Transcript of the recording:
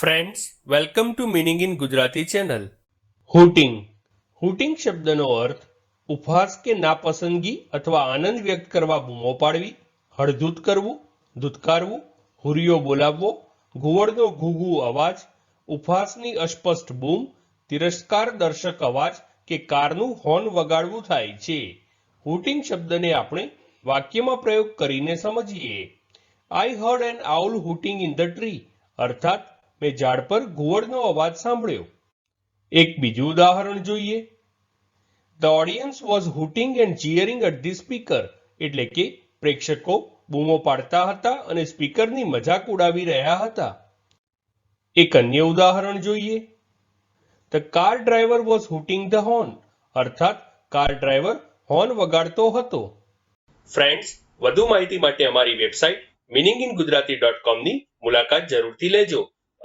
Friends welcome to meaning in Gujarati channel hooting hooting શબ્દનો અર્થ ઉપહાસ કે નાપસંદગી અથવા આનંદ વ્યક્ત કરવા બૂમો પાડવી, હળધૂત કરવું, ધૂતકારવું, હુરિયો બોલાવવો, ઘુવડનો ઘૂઘુ અવાજ, ઉપહાસની અસ્પષ્ટ બૂમ, તિરસ્કાર દર્શક અવાજ કે કારનું હોર્ન વગાડવું થાય છે. હુટિંગ શબ્દને આપણે વાક્યમાં પ્રયોગ કરીને સમજીએ. I heard an owl hooting in the tree અર્થાત મેં ઝાડ પર ઘુવડનો અવાજ સાંભળ્યો. એક બીજું ઉદાહરણ જોઈએ. The audience was hooting and jeering at the speaker એટલે કે પ્રેક્ષકો બૂમો પાડતા હતા અને સ્પીકરની મજાક ઉડાવી રહ્યા હતા. એક અન્ય ઉદાહરણ જોઈએ. The car driver was hooting the horn અર્થાત કાર ડ્રાઈવર હોર્ન વગાડતો હતો. ફ્રેન્ડ્સ વધુ માહિતી માટે અમારી website meaning in Gujarati dot કોમની મુલાકાત જરૂરથી લેજો.